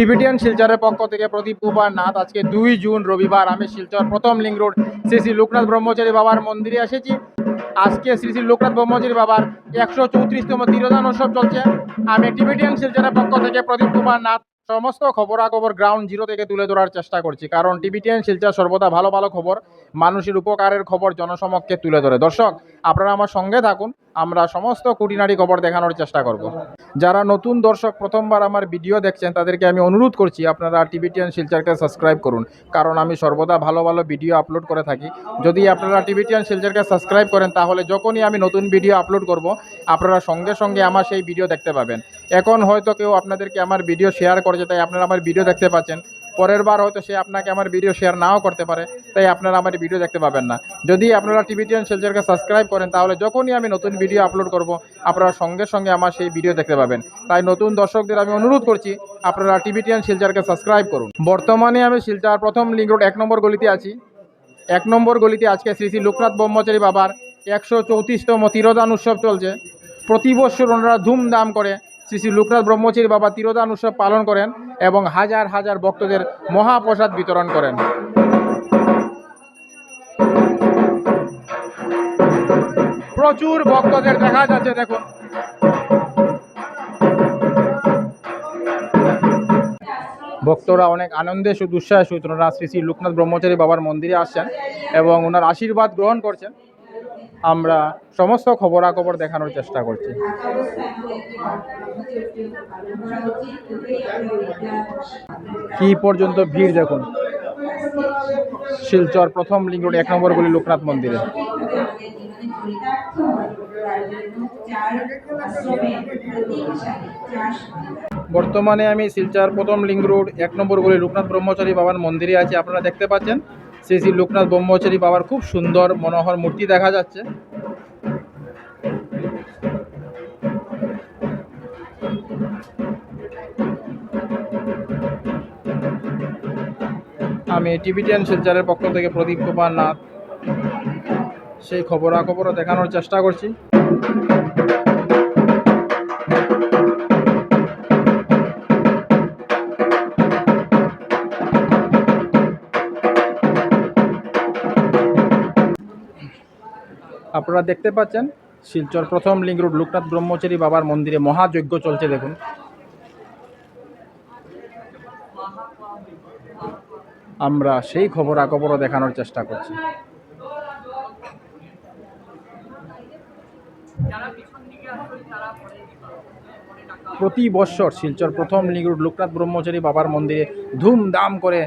Tibetan শিলচরের পক্ষ থেকে প্রদীপ কুমার নাথ আজকে দুই জুন রবিবার, আমি শিলচর প্রথম লিঙ্ক রোড, শ্রী শ্রী লোকনাথ ব্রহ্মচারী বাবার মন্দিরে এসেছি। আজকে শ্রী শ্রী লোকনাথ ব্রহ্মচারী বাবার একশো চৌত্রিশতম তিরোধান উৎসব চলছে। আমি টিবিটিয়ান শিলচরের পক্ষ থেকে প্রদীপ কুমার নাথ সমস্ত খবরাখবর গ্রাউন্ড জিরো থেকে তুলে ধরার চেষ্টা করছি। কারণ টিবিটিয়ান শিলচর সর্বদা ভালো ভালো খবর। মানুষের উপকারের খবর জনসমক্ষে তুলে ধরে। দর্শক, আপনারা আমার সঙ্গে থাকুন, আমরা সমস্ত কুটিনারি খবর দেখানোর চেষ্টা করব। যারা নতুন দর্শক, প্রথমবার আমার ভিডিও দেখছেন, তাদেরকে আমি অনুরোধ করছি, আপনারা টিবিটিয়ান শিলচরকে সাবস্ক্রাইব করুন, কারণ আমি সর্বদা ভালো ভালো ভিডিও আপলোড করে থাকি। যদি আপনারা টিবিটিয়ান শিলচরকে সাবস্ক্রাইব করেন, তাহলে যখনই আমি নতুন ভিডিও আপলোড করব, আপনারা সঙ্গে সঙ্গে আমার সেই ভিডিও দেখতে পাবেন। এখন হয়তো কেউ আপনাদেরকে আমার ভিডিও শেয়ার করেছে, তাই আপনারা আমার ভিডিও দেখতে পাচ্ছেন। পরের বার হয়তো সে আপনাকে আমার ভিডিও শেয়ার নাও করতে পারে, তাই আপনারা আমার ভিডিও দেখতে পাবেন না। যদি আপনারা টিভিটিয়ান শিলচরকে সাবস্ক্রাইব করেন, তাহলে যখনই আমি নতুন ভিডিও আপলোড করব, আপনারা সঙ্গে সঙ্গে আমার সেই ভিডিও দেখতে পাবেন। তাই নতুন দর্শকদের আমি অনুরোধ করছি, আপনারা টিভিটিয়ান শিলচরকে সাবস্ক্রাইব করুন। বর্তমানে আমি শিলচর প্রথম লিঙ্ক রোড এক নম্বর গলিতে আছি। এক নম্বর গলিতে আজকে শ্রী শ্রী লোকনাথ ব্রহ্মচারী বাবার একশো চৌত্রিশতম তিরোদান উৎসব চলছে। প্রতি বছর ওনারা ধুমধাম করে শ্রী শ্রী লোকনাথ ব্রহ্মচারী বাবা তিরোদান উৎসব পালন করেন এবং হাজার হাজার ভক্তদের মহাপ্রসাদ বিতরণ করেন। প্রচুর ভক্তদের দেখা যাচ্ছে, দেখুন। ভক্তরা অনেক আনন্দে উৎসাহে সহিত শ্রী শ্রী লোকনাথ ব্রহ্মচারী বাবার মন্দিরে আসছেন এবং ওনার আশীর্বাদ গ্রহণ করছেন। আমরা সমস্ত খবরাখবর দেখানোর চেষ্টা করছি। কি পর্যন্ত ভিড় দেখুন? শিলচর প্রথম রোড এক নম্বর গলি লোকনাথ মন্দিরে। বর্তমানে আমি শিলচর প্রথম লিঙ্ক রোড এক নম্বর গলি লোকনাথ ব্রহ্মচারী বাবার মন্দিরে আছি, আপনারা দেখতে পাচ্ছেন। শ্রী শ্রী লোকনাথ ব্রহ্মচারী বাবার খুব সুন্দর মনোহর মূর্তি দেখা যাচ্ছে। আমি টিভিটিয়ান শিলচরের পক্ষ থেকে প্রদীপ কুমার নাথ। সেই খবরাখবরও দেখানোর চেষ্টা করছি। আপনারা দেখতে পাচ্ছেন, শিলচর প্রথম লিঙ্ক রোড লোকনাথ ব্রহ্মচারী বাবার মন্দিরে মহাযজ্ঞ চলছে, দেখুন। আমরা সেই খবর খবরাখবরও দেখানোর চেষ্টা করছি। প্রতি বৎসর শিলচর প্রথম রোড লোকনাথ ব্রহ্মচারী বাবার মন্দিরে ধুমধাম করে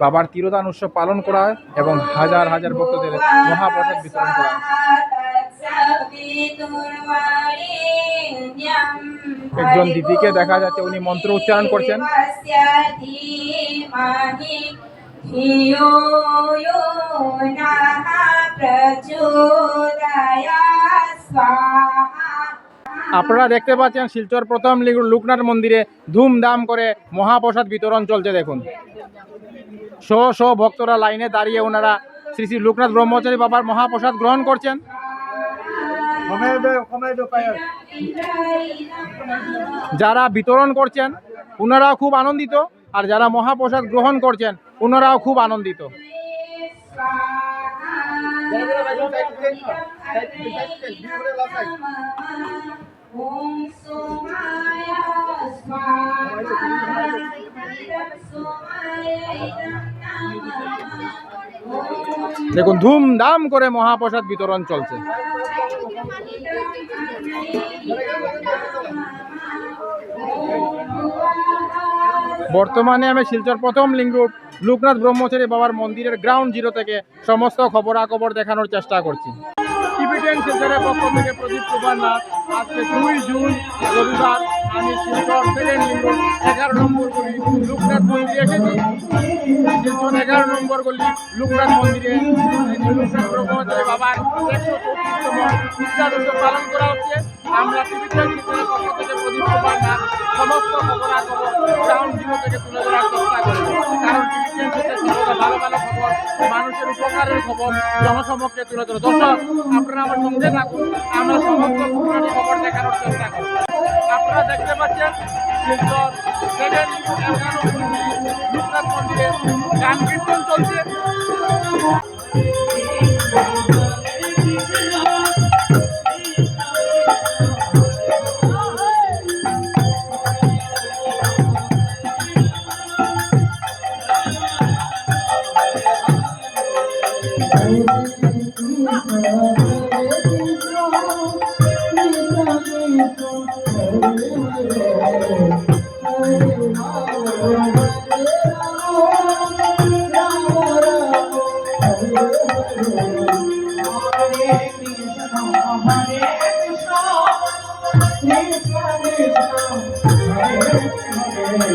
বাবার তিরোদান উৎসব পালন করা এবং হাজার হাজার ভক্তদের মহাপ্রসাদ বিতরণ করা একজন দিদিকে দেখা যাচ্ছে, উনি মন্ত্র উচ্চারণ করছেন। আপনারা দেখতে পাচ্ছেন শিলচর প্রথম লোকনাথ মন্দিরে ধুমধাম করে মহাপ্রসাদ বিতরণ চলছে, দেখুন। শো শো ভক্তরা লাইনে দাঁড়িয়ে ওনারা শ্রী শ্রী লোকনাথ ব্রহ্মচারী বাবার মহাপ্রসাদ গ্রহণ করছেন যারা বিতরণ করছেন ওনারাও খুব আনন্দিত আর যারা মহাপ্রসাদ গ্রহণ করছেন ওনারাও খুব আনন্দিত ওম দেখুন, ধুমধাম করে মহাপ্রসাদ বিতরণ চলছে। বর্তমানে আমি শিলচর প্রথম রোড লোকনাথ ব্রহ্মচারী বাবার মন্দিরের গ্রাউন্ড জিরো থেকে সমস্ত খবরাখবর দেখানোর চেষ্টা করছি। পক্ষ থেকে প্রদীপ কুমার নাথ, আজকে দুই জুন, রবিবার। আমি শিলচর সেকেন্ড লিঙ্ক এগারো নম্বর গলি, লোকনাথ মন্দিরে এসেছি। শিলচর এগারো নম্বর গলি, লোকনাথ মন্দিরে। লোকনাথ বাবার একশো ইচ্ছা উৎসব পালন করা হচ্ছে। আমরা টিবিটিয়ান শিলচরের পক্ষ থেকে প্রদীপ কুমার নাথ সমস্ত খবরাখবর গ্রাউন্ড জিরো থেকে তুলে ধরার চেষ্টা করব। কারণ শিলচর সর্বদা ভালো ভালো খবর, মানুষের উপকারের খবর জনসমক্ষে তুলে ধরে। দর্শক, আপনারা আমার সঙ্গে থাকুন। আমরা সমস্ত খবর দেখানোর চেষ্টা করব। আপনারা দেখতে পাচ্ছেন শিলচর সেকেন্ড মন্দিরে গান কীর্তন চলছে।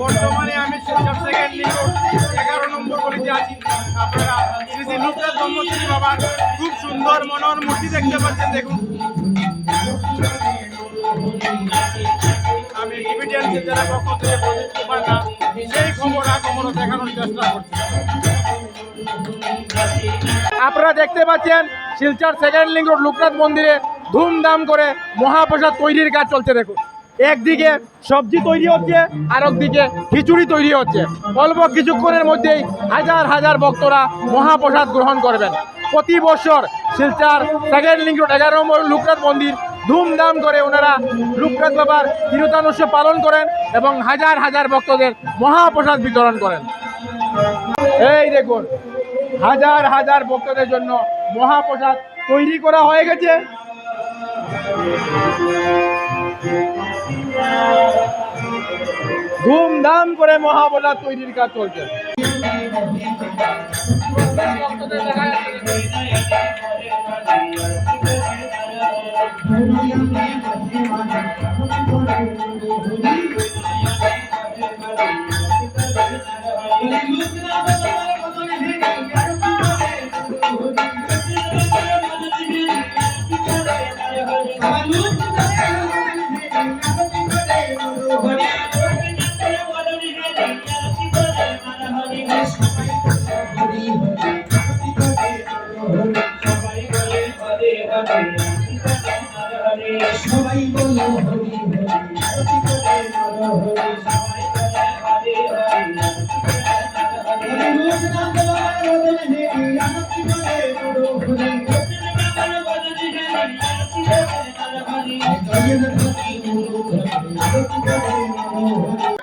বর্তমানে আমি শিলচর সেকেন্ড লিগ এগারো নম্বর গলিতে আছি। আপনারা শ্রী লোকনাথ ব্রহ্মচারী বাবার খুব সুন্দর মনোহর মূর্তি দেখতে পাচ্ছেন, দেখুন। আমি টিভিটিয়ান শিলচরের পক্ষ থেকে প্রদীপ কুমার নাথ সেই খবর খবরও দেখানোর চেষ্টা করছি। আপনারা দেখতে পাচ্ছেন, Silchar second link road Loknath মন্দিরে ধুমধাম করে মহাপ্রসাদ তৈরির কাজ চলছে, দেখুন। একদিকে সবজি তৈরি হচ্ছে আর একদিকে খিচুড়ি তৈরি হচ্ছে। অল্প কিছুক্ষণের মধ্যেই হাজার হাজার ভক্তরা মহাপ্রসাদ গ্রহণ করবেন। প্রতি বছর শিলচর সেকেন্ড লিঙ্ক রোড এগারো নম্বর লোকনাথ মন্দির ধুমধাম করে ওনারা লোকনাথ বাবার তিরোতান উৎসব পালন করেন এবং হাজার হাজার ভক্তদের মহাপ্রসাদ বিতরণ করেন। এই দেখুন হাজার হাজার ভক্তদের জন্য মহাপ্রসাদ তৈরি করা হয়ে গেছে। ধুমধাম করে মহাপ্রসাদ তৈরির কাজ চলছে। সবাই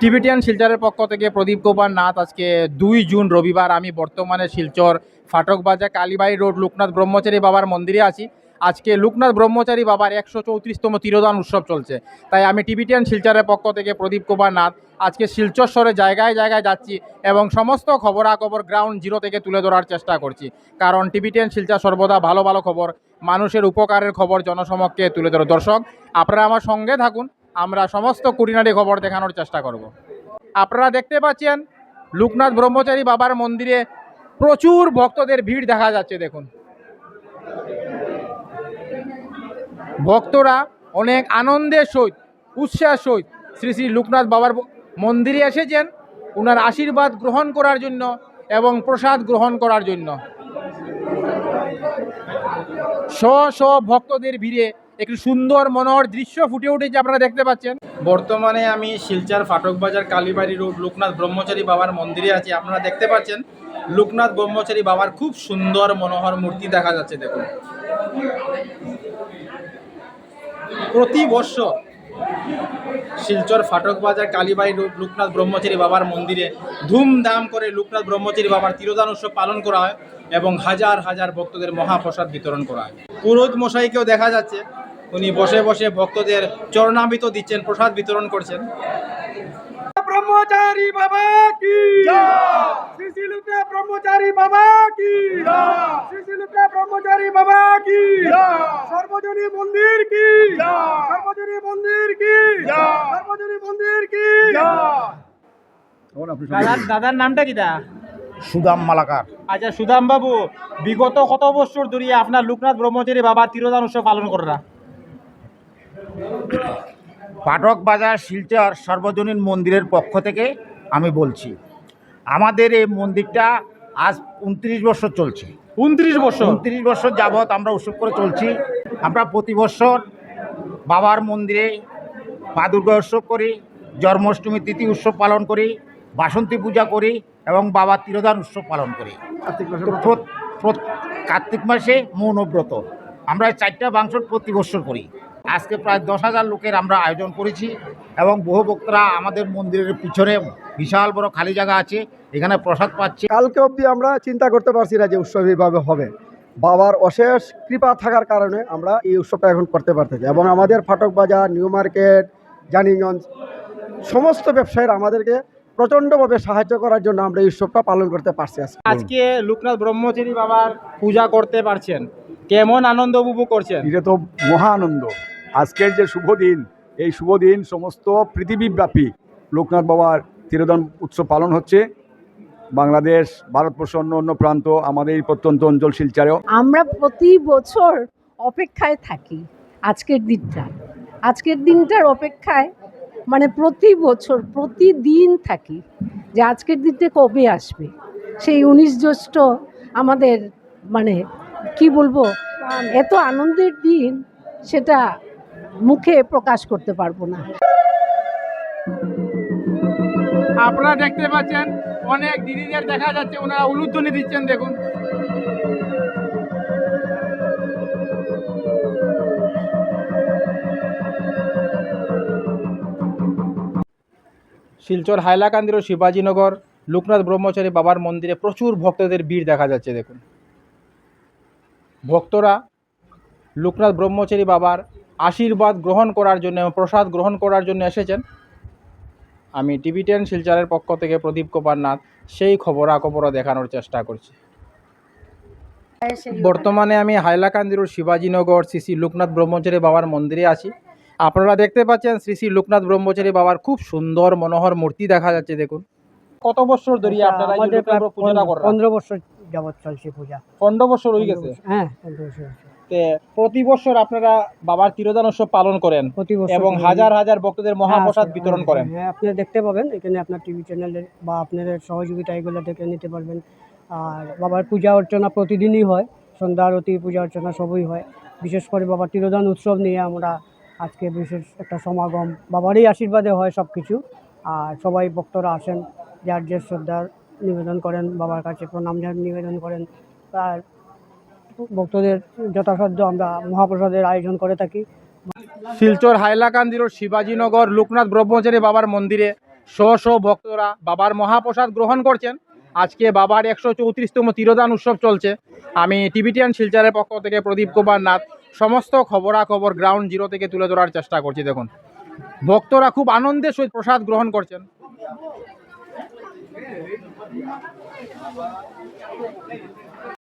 টিভিটিয়ান শিলচরের পক্ষ থেকে প্রদীপ কুমার নাথ আজকে দুই জুন রবিবার। আমি বর্তমানে শিলচর ফাটক বাজার কালীবাড়ি রোড, লোকনাথ ব্রহ্মচারী বাবার মন্দিরে আছি। আজকে লোকনাথ ব্রহ্মচারী বাবার একশো চৌত্রিশতম তিরোদান উৎসব চলছে। তাই আমি টিভিটিয়ান শিলচরের পক্ষ থেকে প্রদীপ কুমার নাথ আজকে শিলচর শহরে জায়গায় জায়গায় যাচ্ছি এবং সমস্ত খবরাখবর গ্রাউন্ড জিরো থেকে তুলে ধরার চেষ্টা করছি। কারণ টিভিটিয়ান শিলচর সর্বদা ভালো ভালো খবর, মানুষের উপকারের খবর জনসমক্ষে তুলে ধরো। দর্শক, আপনারা আমার সঙ্গে থাকুন, আমরা সমস্ত কুড়িনারি খবর দেখানোর চেষ্টা করব। আপনারা দেখতে পাচ্ছেন, লোকনাথ ব্রহ্মচারী বাবার মন্দিরে প্রচুর ভক্তদের ভিড় দেখা যাচ্ছে, দেখুন। ভক্তরা অনেক আনন্দের সহিত, উৎসাহের সহিত শ্রী শ্রী লোকনাথ বাবার মন্দিরে এসেছেন। ওনার আশীর্বাদ গ্রহণ করার জন্য এবং প্রসাদ গ্রহণ করার জন্য। শ শ ভক্তদের ভিড়ে একটি সুন্দর মনোহর দৃশ্য ফুটে উঠেছে, আপনারা দেখতে পাচ্ছেন। বর্তমানে আমি শিলচর ফাটক বাজার কালীবাড়ি রোড, লোকনাথ ব্রহ্মচারী বাবার মন্দিরে আছি। আপনারা দেখতে পাচ্ছেন, লোকনাথ ব্রহ্মচারী বাবার খুব সুন্দর মনোহর মূর্তি দেখা যাচ্ছে, দেখুন। প্রতি বছর শিলচর ফাটক বাজার, কালীবাড়ি লোক- লোকনাথ ব্রহ্মচারী বাবার মন্দিরে ধুমধাম করে লোকনাথ ব্রহ্মচারী বাবার তিরোধান উৎসব পালন করা হয় এবং হাজার হাজার ভক্তদের মহাপ্রসাদ বিতরণ করা হয়। পুরোহিত মশাইকেও দেখা যাচ্ছে, উনি বসে বসে ভক্তদের চরণাবিত দিচ্ছেন, প্রসাদ বিতরণ করছেন। ব্রহ্মচারী বাবা কি? শ্রীশিলুকা ব্রহ্মচারী বাবা কি? শ্রীশিলুকা ব্রহ্মচারী বাবা কি? সর্বজনী মন্দির কি? সর্বজনী মন্দির কি? সর্বজনী মন্দির কি? দাদার দাদার নামটা কিটা সুদাম মালাকার। আচ্ছা সুদাম বাবু বিগত কত বছর ধরে আপনার লোকনাথ ব্রহ্মচারী বাবা তিরোদান উৎসব পালন করা পাঠক বাজার শিলচর সর্বজনীন মন্দিরের পক্ষ থেকে আমি বলছি আমাদের এই মন্দিরটা আজ উনত্রিশ বছর চলছে। উনত্রিশ বছর? উনত্রিশ বছর যাবৎ আমরা উৎসব করে চলছি। আমরা প্রতি বছর বাবার মন্দিরে মা দুর্গা উৎসব করি জন্মাষ্টমী তিথি উৎসব পালন করি বাসন্তী পূজা করি এবং বাবার তিরোধান উৎসব পালন করি। কার্তিক মাসে মৌনব্রত। আমরা চারটা বাংশট প্রতি বছর করি। আজকে প্রায় দশ হাজার লোকের আমরা আয়োজন করেছি এবং বহু ভক্তরা আমাদের মন্দিরের পিছনে বিশাল বড় খালি জায়গা আছে এখানে প্রসাদ পাচ্ছে। কালকে অবধি আমরা চিন্তা করতে পারছি না যে উৎসব এইভাবে হবে। বাবার অশেষ কৃপা থাকার কারণে আমরা এই উৎসবটা এখন করতে পারতেছি এবং আমাদের ফাটক বাজার নিউ মার্কেট জানিগঞ্জ সমস্ত ব্যবসায়ীরা আমাদেরকে প্রচণ্ডভাবে সাহায্য করার জন্য আমরা এই উৎসবটা পালন করতে পারছি আজকে। আজকে লোকনাথ ব্রহ্মচারী বাবার পূজা করতে পারছেন। কেমন আনন্দ উপভোগ করছেন? এটা তো মহা আনন্দ। আজকের যে শুভ দিন, এই শুভ দিন সমস্ত পৃথিবীব্যাপী লোকনাথ বাবার তিরোদান উৎসব পালন হচ্ছে। বাংলাদেশ ভারতবর্ষ অন্য অন্য প্রান্ত, আমাদের এই প্রত্যন্ত অঞ্চল শিলচারেও আমরা প্রতি বছর অপেক্ষায় থাকি আজকের দিনটা। আজকের দিনটার অপেক্ষায় মানে প্রতি বছর, প্রতিদিন থাকি যে আজকের দিনটা কবে আসবে। সেই উনিশ জ্যৈষ্ঠ আমাদের মানে কি বলব, এত আনন্দের দিন, সেটা মুখে প্রকাশ করতে পারব না। আপনারা দেখতে পাচ্ছেন, অনেক দিদিদের দেখা যাচ্ছে, ওনারা উলুধ্বনি দিচ্ছেন, দেখুন। শিলচর হাইলাকান্দির ও শিবাজীনগর লোকনাথ ব্রহ্মচারী বাবার মন্দিরে প্রচুর ভক্তদের ভিড় দেখা যাচ্ছে, দেখুন। ভক্তরা লোকনাথ ব্রহ্মচারী বাবার আশীর্বাদ গ্রহণ করার জন্য এবং প্রসাদ গ্রহণ করার জন্য এসেছেন। আমি টিভি টেন শিলচরের পক্ষ থেকে প্রদীপ কুমার নাথ সেই খবরাখবরও দেখানোর চেষ্টা করছি। বর্তমানে আমি হাইলাকান্দির শিবাজীনগর শ্রী শ্রী লোকনাথ ব্রহ্মচারী বাবার মন্দিরে আছি। আপনারা দেখতে পাচ্ছেন শ্রী শ্রী লোকনাথ ব্রহ্মচারী বাবার খুব সুন্দর মনোহর মূর্তি দেখা যাচ্ছে দেখুন। কত বছর ধরে আপনারা করেন? পনেরো বছর যাবৎ চলছে পূজা। পনেরো বছর হয়ে গেছে? হ্যাঁ পনেরো বছর হয়েছে। তে প্রতি বছর আপনারা বাবার তিরোদান উৎসব পালন করেন এবং হাজার হাজার ভক্তদের মহাপ্রসাদ হ্যাঁ, বিতরণ হ্যাঁ, করেন। হ্যাঁ আপনারা দেখতে পাবেন এখানে আপনার টিভি চ্যানেলে বা আপনাদের সহযোগিতা এগুলো দেখে নিতে পারবেন। আর বাবার পূজা অর্চনা প্রতিদিনই হয় সন্ধ্যা আরতি পূজা অর্চনা সবই হয়। বিশেষ করে বাবার তিরোদান উৎসব নিয়ে আমরা আজকে বিশেষ একটা সমাগম বাবারই আশীর্বাদে হয় সব কিছু আর সবাই ভক্তরা আসেন যার যে শ্রদ্ধার নিবেদন করেন বাবার কাছে প্রণাম নিবেদন করেন। আর ভক্তদের যথাসাধ্য আমরা মহাপ্রসাদের আয়োজন করে থাকি। শিলচর হাইলাকান্দির শিবাজীনগর লোকনাথ ব্রহ্মচারী বাবার মন্দিরে শ শ ভক্তরা বাবার মহাপ্রসাদ গ্রহণ করছেন। আজকে বাবার একশো চৌত্রিশতম তিরোদান উৎসব চলছে। আমি টিভিটিয়ান শিলচরের পক্ষ থেকে প্রদীপ কুমার নাথ। সমস্ত খবরাখবর গ্রাউন্ড জিরো থেকে তুলে ধরার চেষ্টা করছি, দেখুন। ভক্তরা খুব আনন্দের সহিত প্রসাদ গ্রহণ করছেন।